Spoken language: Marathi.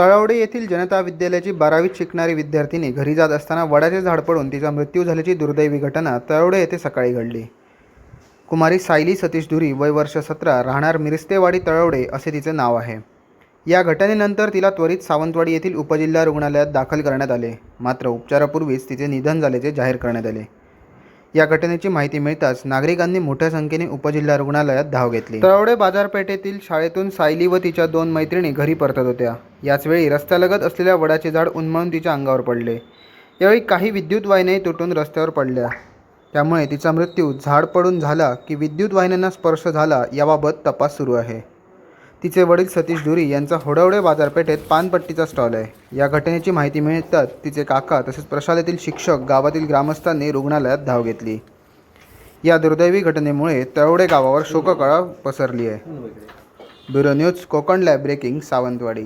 तळवडे येथील जनता विद्यालयाची बारावीत शिकणारी विद्यार्थिनी घरी जात असताना वडाचे झाड पडून तिचा मृत्यू झाल्याची दुर्दैवी घटना तळवडे येथे सकाळी घडली. कुमारी सायली सतीश धुरी वय वर्ष सतरा राहणार मिरस्तेवाडी तळवडे असे तिचे नाव आहे. या घटनेनंतर तिला त्वरित सावंतवाडी येथील उपजिल्हा रुग्णालयात दाखल करण्यात आले. मात्र उपचारापूर्वीच तिचे निधन झाल्याचे जाहीर करण्यात आले. या घटनेची माहिती मिळताच नागरिकांनी मोठ्या संख्येने उपजिल्हा रुग्णालयात धाव घेतली. तळवडे बाजारपेठेतील शाळेतून सायली व तिच्या दोन मैत्रिणी घरी परतत होत्या. याचवेळी रस्त्यालगत असलेल्या वडाचे झाड उन्मळून तिच्या अंगावर पडले. यावेळी काही विद्युत वाहिन्याही तुटून रस्त्यावर पडल्या. त्यामुळे तिचा मृत्यू झाड पडून झाला की विद्युत वाहिन्यांना स्पर्श झाला याबाबत तपास सुरू आहे. तिचे वडील सतीश धुरी यांचा होडवडे बाजारपेठेत पानपट्टीचा स्टॉल आहे. या घटनेची माहिती मिळताच तिचे काका तसेच प्रशालेतील शिक्षक गावातील ग्रामस्थांनी रुग्णालयात धाव घेतली. या दुर्दैवी घटनेमुळे तळवडे गावावर शोककळा पसरली आहे. Bureau news Konkan lab breaking Sawantwadi.